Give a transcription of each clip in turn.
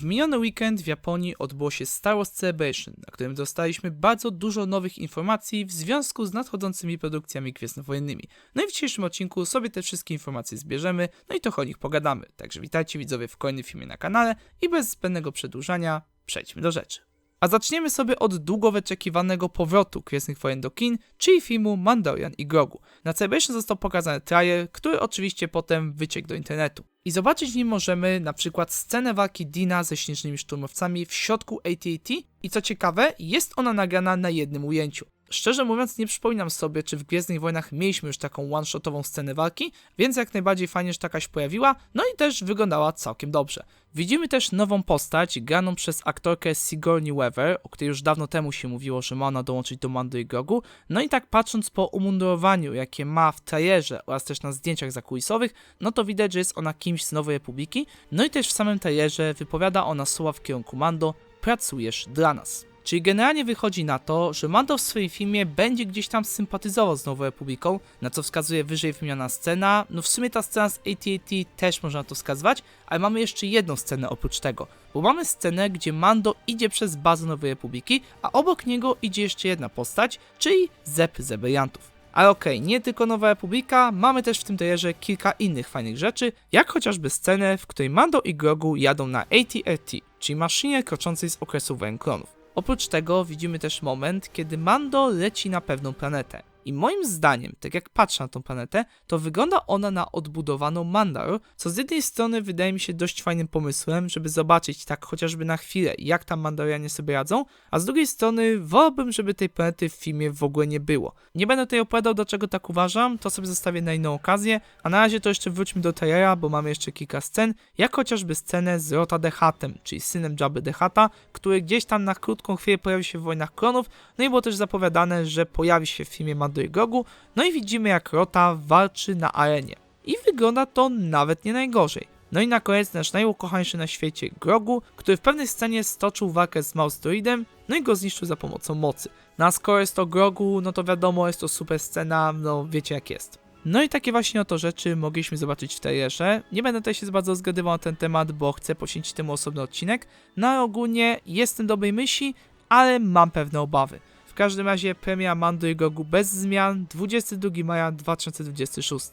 W miniony weekend w Japonii odbyło się Star Wars Celebration, na którym dostaliśmy bardzo dużo nowych informacji w związku z nadchodzącymi produkcjami gwiezdnowojennymi. No i w dzisiejszym odcinku sobie te wszystkie informacje zbierzemy, no i trochę o nich pogadamy. Także witajcie widzowie w kolejnym filmie na kanale i bez zbędnego przedłużania przejdźmy do rzeczy. A zaczniemy sobie od długo wyczekiwanego powrotu Gwiezdnych Wojen do kin, czyli filmu Mandalorian i Grogu. Na Celebration został pokazany trailer, który oczywiście potem wyciekł do internetu. I zobaczyć w nim możemy na przykład scenę walki Dina ze śnieżnymi szturmowcami w środku AT&T i co ciekawe, jest ona nagrana na jednym ujęciu. Szczerze mówiąc, nie przypominam sobie, czy w Gwiezdnych Wojnach mieliśmy już taką one-shotową scenę walki, więc jak najbardziej fajnie, że taka się pojawiła, no i też wyglądała całkiem dobrze. Widzimy też nową postać, graną przez aktorkę Sigourney Weaver, o której już dawno temu się mówiło, że ma ona dołączyć do Mando i Grogu. No i tak patrząc po umundurowaniu, jakie ma w trailerze oraz też na zdjęciach zakulisowych, no to widać, że jest ona kimś z Nowej Republiki. No i też w samym trailerze wypowiada ona słowa w kierunku Mando, pracujesz dla nas. Czyli generalnie wychodzi na to, że Mando w swoim filmie będzie gdzieś tam sympatyzował z Nową Republiką, na co wskazuje wyżej wymieniona scena. No w sumie ta scena z AT&T też można to wskazywać, ale mamy jeszcze jedną scenę oprócz tego. Bo mamy scenę, gdzie Mando idzie przez bazę Nowej Republiki, a obok niego idzie jeszcze jedna postać, czyli Zep Zebejantów. Ale okej, okay, nie tylko Nowa Republika, mamy też w tym trailerze kilka innych fajnych rzeczy, jak chociażby scenę, w której Mando i Grogu jadą na AT-AT, czyli maszynie kroczącej z okresu wojen klonów. Oprócz tego widzimy też moment, kiedy Mando leci na pewną planetę. I moim zdaniem, tak jak patrzę na tą planetę, to wygląda ona na odbudowaną Mandalor, co z jednej strony wydaje mi się dość fajnym pomysłem, żeby zobaczyć tak chociażby na chwilę, jak tam Mandalorianie sobie radzą, a z drugiej strony wolałbym, żeby tej planety w filmie w ogóle nie było. Nie będę tutaj opowiadał, dlaczego tak uważam, to sobie zostawię na inną okazję, a na razie to jeszcze wróćmy do trailera, bo mamy jeszcze kilka scen, jak chociażby scenę z Rota Dehatem, czyli synem Jabby Dehata, który gdzieś tam na krótką chwilę pojawił się w Wojnach Klonów, no i było też zapowiadane, że pojawi się w filmie Mandalorian do Grogu, no i widzimy jak Rota walczy na arenie. I wygląda to nawet nie najgorzej. No i na koniec nasz najukochańszy na świecie Grogu, który w pewnej scenie stoczył walkę z Mouse Druidem, no i go zniszczył za pomocą mocy. No a skoro jest to Grogu, no to wiadomo, jest to super scena, no wiecie jak jest. No i takie właśnie oto rzeczy mogliśmy zobaczyć w trailerze. Nie będę tutaj się bardzo zgadywał na ten temat, bo chcę poświęcić temu osobny odcinek. No ale ogólnie jestem dobrej myśli, ale mam pewne obawy. Każdym razie premia Mando i Grogu bez zmian 22 maja 2026.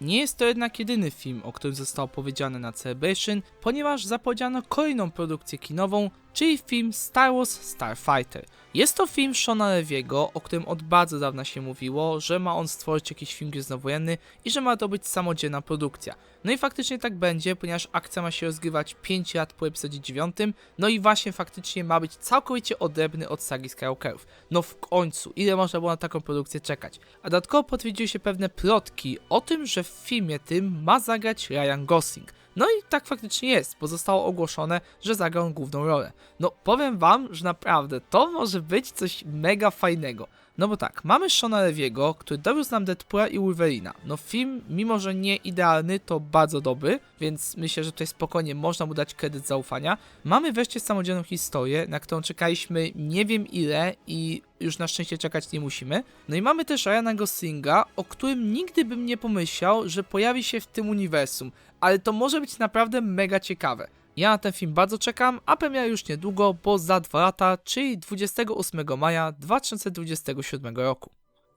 Nie jest to jednak jedyny film, o którym zostało powiedziane na Celebration, ponieważ zapowiedziano kolejną produkcję kinową, czyli film Star Wars Starfighter. Jest to film Shona Leviego, o którym od bardzo dawna się mówiło, że ma on stworzyć jakiś film gwiezdnowojenny i że ma to być samodzielna produkcja. No i faktycznie tak będzie, ponieważ akcja ma się rozgrywać 5 lat po epizodzie 9, no i właśnie faktycznie ma być całkowicie odrębny od sagi Skywalkerów. No w końcu, ile można było na taką produkcję czekać? A dodatkowo potwierdziły się pewne plotki o tym, że w filmie tym ma zagrać Ryan Gosling. No i tak faktycznie jest, bo zostało ogłoszone, że zagra on główną rolę. No powiem wam, że naprawdę to może być coś mega fajnego. No bo tak, mamy Shona Leviego, który dowiózł nam Deadpoola i Wolverina. No film, mimo że nie idealny, to bardzo dobry, więc myślę, że tutaj spokojnie można mu dać kredyt zaufania. Mamy wreszcie samodzielną historię, na którą czekaliśmy nie wiem ile i już na szczęście czekać nie musimy. No i mamy też Ryana Goslinga, o którym nigdy bym nie pomyślał, że pojawi się w tym uniwersum, ale to może być naprawdę mega ciekawe. Ja na ten film bardzo czekam, a premiera już niedługo, bo za dwa lata, czyli 28 maja 2027 roku.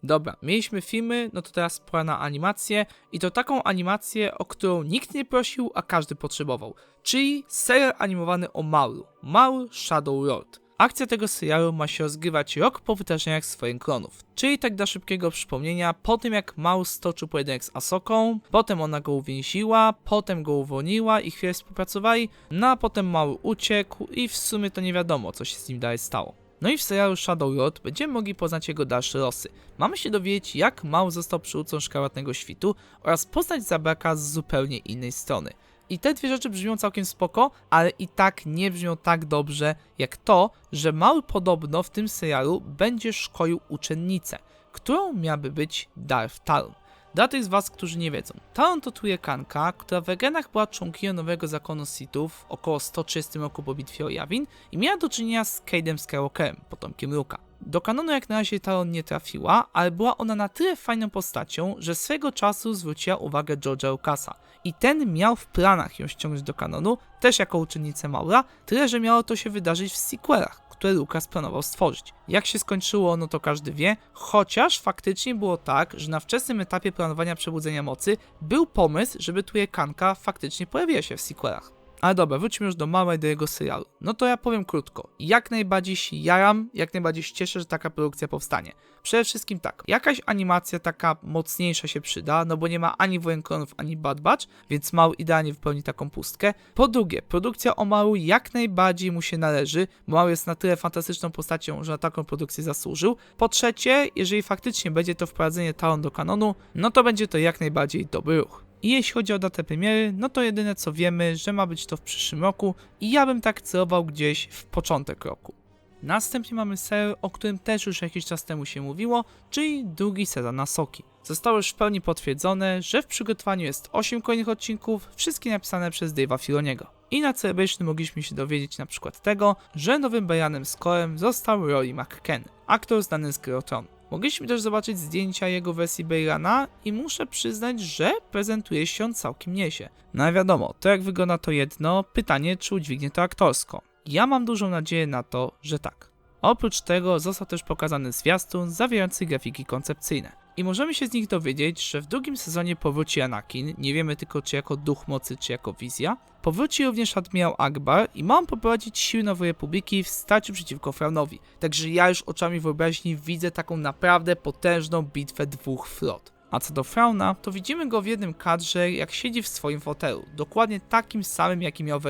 Dobra, mieliśmy filmy, no to teraz pora na animację i to taką animację, o którą nikt nie prosił, a każdy potrzebował, czyli serial animowany o Maulu, Maul Shadow Lord. Akcja tego serialu ma się rozgrywać rok po wydarzeniach swoich klonów. Czyli tak dla szybkiego przypomnienia, po tym jak Maus stoczył pojedynek z Asoką, potem ona go uwięziła, potem go uwolniła i chwilę współpracowali, no a potem Maul uciekł i w sumie to nie wiadomo co się z nim dalej stało. No i w serialu Shadow Lord będziemy mogli poznać jego dalsze losy. Mamy się dowiedzieć jak Maul został przywódcą szkarłatnego świtu oraz poznać Zabraka z zupełnie innej strony. I te dwie rzeczy brzmią całkiem spoko, ale i tak nie brzmią tak dobrze jak to, że Mały podobno w tym serialu będzie szkolił uczennicę, którą miałaby być Darth Talon. Dla tych z was, którzy nie wiedzą, Talon to tujekanka, która w Egenach była członkinią nowego zakonu Sithów około 130 roku po bitwie o Yavin i miała do czynienia z Cade'em Skywalkerem, potomkiem Luka. Do kanonu jak na razie Talon nie trafiła, ale była ona na tyle fajną postacią, że swego czasu zwróciła uwagę George'a Lucasa. I ten miał w planach ją ściągnąć do kanonu, też jako uczennicę Maura, tyle że miało to się wydarzyć w sequelach, które Lucas planował stworzyć. Jak się skończyło, no to każdy wie, chociaż faktycznie było tak, że na wczesnym etapie planowania Przebudzenia Mocy był pomysł, żeby Tujekanka faktycznie pojawiła się w sequelach. Ale dobra, wróćmy już do Mała i do jego serialu. No to ja powiem krótko. Jak najbardziej się jaram, jak najbardziej się cieszę, że taka produkcja powstanie. Przede wszystkim tak, jakaś animacja taka mocniejsza się przyda, no bo nie ma ani Wojenklonów, ani Bad Batch, więc Mał idealnie wypełni taką pustkę. Po drugie, produkcja o Mału jak najbardziej mu się należy, bo Mał jest na tyle fantastyczną postacią, że na taką produkcję zasłużył. Po trzecie, jeżeli faktycznie będzie to wprowadzenie Talon do kanonu, no to będzie to jak najbardziej dobry ruch. I jeśli chodzi o datę premiery, no to jedyne co wiemy, że ma być to w przyszłym roku i ja bym tak celował gdzieś w początek roku. Następnie mamy serial, o którym też już jakiś czas temu się mówiło, czyli drugi sezon Nasoki. Zostało już w pełni potwierdzone, że w przygotowaniu jest 8 kolejnych odcinków, wszystkie napisane przez Dave'a Filoniego. I na Celebration mogliśmy się dowiedzieć na przykład tego, że nowym Bayanem Scorem został Rory McKen, aktor znany z Gry o Tron. Mogliśmy też zobaczyć zdjęcia jego wersji Bayrana i muszę przyznać, że prezentuje się on całkiem niesie. No wiadomo, to jak wygląda to jedno, pytanie czy udźwignie to aktorsko. Ja mam dużą nadzieję na to, że tak. Oprócz tego został też pokazany zwiastun zawierający grafiki koncepcyjne. I możemy się z nich dowiedzieć, że w drugim sezonie powróci Anakin, nie wiemy tylko czy jako duch mocy, czy jako wizja. Powróci również admirał Akbar i ma on poprowadzić siły Nowej Republiki w starciu przeciwko Fraunowi. Także ja już oczami wyobraźni widzę taką naprawdę potężną bitwę dwóch flot. A co do Frauna, to widzimy go w jednym kadrze, jak siedzi w swoim fotelu, dokładnie takim samym, jaki miał w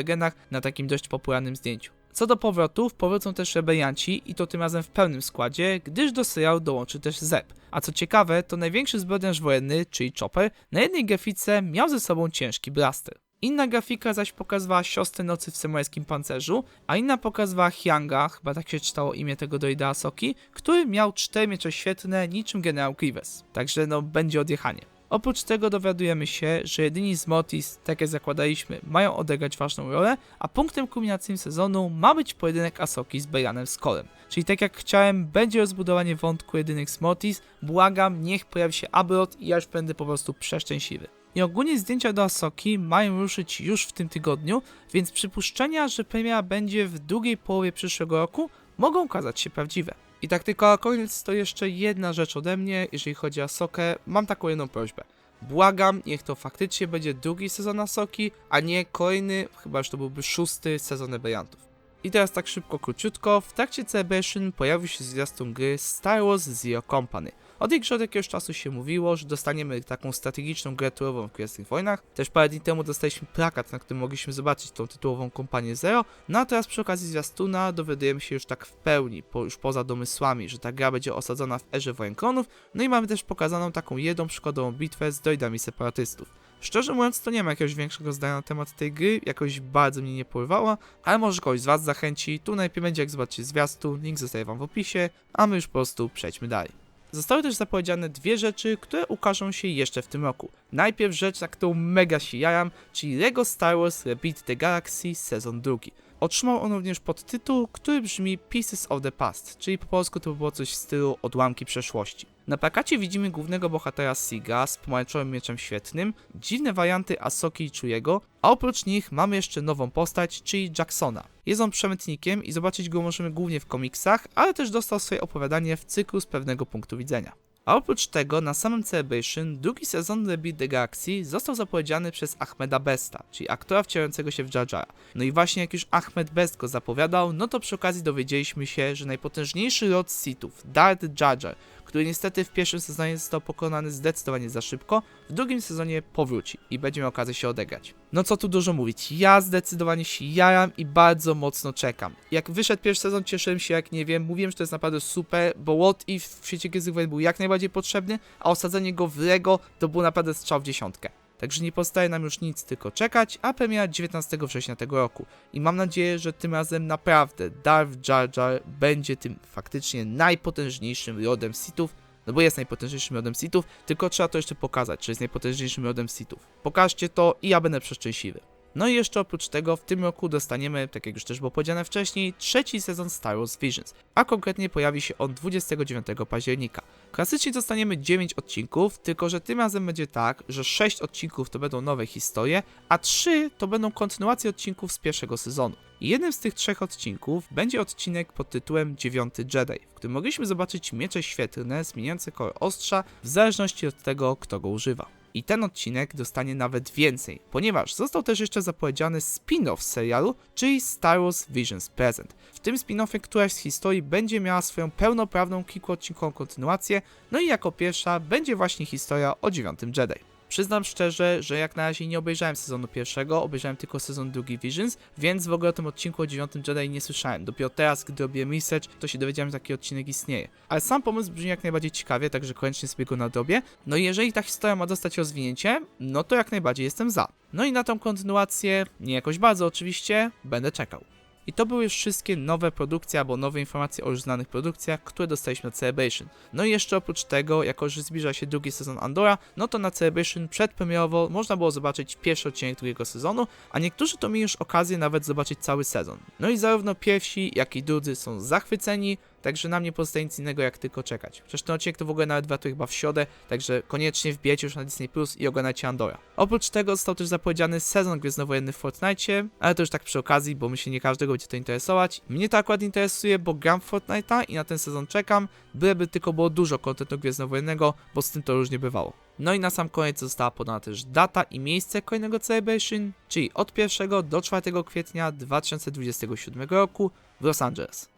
na takim dość popularnym zdjęciu. Co do powrotów, powrócą też rebelianci i to tym razem w pełnym składzie, gdyż do serialu dołączy też Zep. A co ciekawe, to największy zbrodniarz wojenny, czyli Chopper, na jednej grafice miał ze sobą ciężki blaster. Inna grafika zaś pokazywała siostrę nocy w samurajskim pancerzu, a inna pokazywała Hyanga, chyba tak się czytało imię tego droida Asoki, który miał cztery miecze świetlne niczym generał Grievous. Także no, będzie odjechanie. Oprócz tego dowiadujemy się, że jedyni z Motis, tak jak zakładaliśmy, mają odegrać ważną rolę, a punktem kulminacyjnym sezonu ma być pojedynek Asoki z Bayanem Skolem. Czyli tak jak chciałem, będzie rozbudowanie wątku jedynych z Motis, błagam, niech pojawi się Abrot i ja już będę po prostu przeszczęśliwy. I ogólnie zdjęcia do Asoki mają ruszyć już w tym tygodniu, więc przypuszczenia, że premiera będzie w drugiej połowie przyszłego roku, mogą okazać się prawdziwe. I tak tylko na koniec to jeszcze jedna rzecz ode mnie, jeżeli chodzi o Asokę, mam taką jedną prośbę. Błagam, niech to faktycznie będzie drugi sezon Asoki, a nie kolejny, chyba że to byłby szósty sezon Rebeliantów. I teraz tak szybko, króciutko, w trakcie Celebration pojawił się zwiastun gry Star Wars Zero Company. Od jakiegoś czasu się mówiło, że dostaniemy taką strategiczną grę turową w Gwiezdnych Wojnach. Też parę dni temu dostaliśmy plakat, na którym mogliśmy zobaczyć tą tytułową kompanię Zero. No a teraz przy okazji zwiastuna dowiadujemy się już tak w pełni, po, już poza domysłami, że ta gra będzie osadzona w erze wojenklonów. No i mamy też pokazaną taką jedną przykładową bitwę z droidami separatystów. Szczerze mówiąc, to nie ma jakiegoś większego zdania na temat tej gry, jakoś bardzo mnie nie porwała, ale może kogoś z Was zachęci. Tu najpierw będzie jak zobaczycie zwiastun, link zostaje Wam w opisie, a my już po prostu przejdźmy dalej. Zostały też zapowiedziane dwie rzeczy, które ukażą się jeszcze w tym roku. Najpierw rzecz, na którą mega się czyli LEGO Star Wars Repeat the Galaxy sezon drugi. Otrzymał on również podtytuł, który brzmi Pieces of the Past, czyli po polsku to było coś w stylu odłamki przeszłości. Na plakacie widzimy głównego bohatera Siga z pomarańczowym mieczem świetnym, dziwne warianty Asoki i Chujego, a oprócz nich mamy jeszcze nową postać, czyli Jacksona. Jest on przemytnikiem i zobaczyć go możemy głównie w komiksach, ale też dostał swoje opowiadanie w cyklu z pewnego punktu widzenia. A oprócz tego, na samym Celebration, drugi sezon The the Galaxy został zapowiedziany przez Ahmeda Besta, czyli aktora wcielającego się w Jar Jara. No i właśnie jak już Ahmed Best go zapowiadał, no to przy okazji dowiedzieliśmy się, że najpotężniejszy rod Sithów, Darth Jar Jar, który niestety w pierwszym sezonie został pokonany zdecydowanie za szybko, w drugim sezonie powróci i będzie miał okazję się odegrać. No co tu dużo mówić, ja zdecydowanie się jaram i bardzo mocno czekam. Jak wyszedł pierwszy sezon, cieszyłem się jak nie wiem, mówiłem, że to jest naprawdę super, bo What If w świecie Gwiezdnych Wojen był jak najbardziej potrzebny, a osadzenie go w Lego to był naprawdę strzał w dziesiątkę. Także nie pozostaje nam już nic, tylko czekać, a premiera 19 września tego roku. I mam nadzieję, że tym razem naprawdę Darth Jar Jar będzie tym faktycznie najpotężniejszym rodem Sithów, no bo jest najpotężniejszym rodem Sithów, tylko trzeba to jeszcze pokazać, że jest najpotężniejszym rodem Sithów. Pokażcie to i ja będę przeszczęśliwy. No i jeszcze oprócz tego w tym roku dostaniemy, tak jak już też było powiedziane wcześniej, trzeci sezon Star Wars Visions, a konkretnie pojawi się on 29 października. Klasycznie dostaniemy 9 odcinków, tylko że tym razem będzie tak, że 6 odcinków to będą nowe historie, a 3 to będą kontynuacje odcinków z pierwszego sezonu. Jednym z tych trzech odcinków będzie odcinek pod tytułem Dziewiąty Jedi, w którym mogliśmy zobaczyć miecze świetlne zmieniające kolor ostrza w zależności od tego, kto go używa. I ten odcinek dostanie nawet więcej, ponieważ został też jeszcze zapowiedziany spin-off serialu, czyli Star Wars Visions Present. W tym spin-offie któraś z historii będzie miała swoją pełnoprawną kilkuodcinkową kontynuację, no i jako pierwsza będzie właśnie historia o dziewiątym Jedi. Przyznam szczerze, że jak na razie nie obejrzałem sezonu pierwszego, obejrzałem tylko sezon drugi Visions, więc w ogóle o tym odcinku o dziewiątym Jedi nie słyszałem. Dopiero teraz, gdy robiłem research, to się dowiedziałem, że taki odcinek istnieje. Ale sam pomysł brzmi jak najbardziej ciekawie, także koniecznie sobie go nadrobię. No i jeżeli ta historia ma dostać rozwinięcie, no to jak najbardziej jestem za. No i na tą kontynuację, nie jakoś bardzo oczywiście, będę czekał. I to były już wszystkie nowe produkcje albo nowe informacje o już znanych produkcjach, które dostaliśmy na Celebration. No i jeszcze oprócz tego, jako że zbliża się drugi sezon Andora, no to na Celebration przedpremierowo można było zobaczyć pierwszy odcinek drugiego sezonu, a niektórzy to mieli już okazję nawet zobaczyć cały sezon. No i zarówno pierwsi, jak i drudzy są zachwyceni, Także nam nie pozostaje nic innego jak tylko czekać. Przecież ten odcinek to w ogóle nawet wlatuje chyba w środę, także koniecznie wbijecie już na Disney Plus i oglądajcie Andora. Oprócz tego został też zapowiedziany sezon Gwiezdnowojenny w Fortnite, ale to już tak przy okazji, bo myślę nie każdego będzie to interesować. Mnie to akurat interesuje, bo gram w Fortnite'a i na ten sezon czekam, byleby tylko było dużo kontentu Gwiezdnowojennego, bo z tym to różnie bywało. No i na sam koniec została podana też data i miejsce kolejnego Celebration, czyli od 1 do 4 kwietnia 2027 roku w Los Angeles.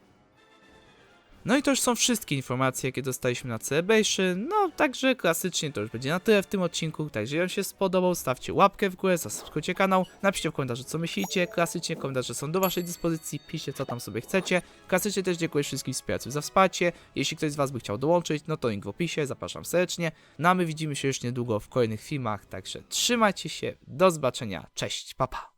No i to już są wszystkie informacje, jakie dostaliśmy na Celebration. No, także klasycznie to już będzie na tyle w tym odcinku. Także jeżeli się spodobał, stawcie łapkę w górę, zasubskrybujcie kanał, napiszcie w komentarzu co myślicie. Klasycznie komentarze są do Waszej dyspozycji, piszcie co tam sobie chcecie. Klasycznie też dziękuję wszystkim wspierającym za wsparcie. Jeśli ktoś z Was by chciał dołączyć, no to link w opisie, zapraszam serdecznie. No a my widzimy się już niedługo w kolejnych filmach, także trzymajcie się, do zobaczenia, cześć, papa. Pa.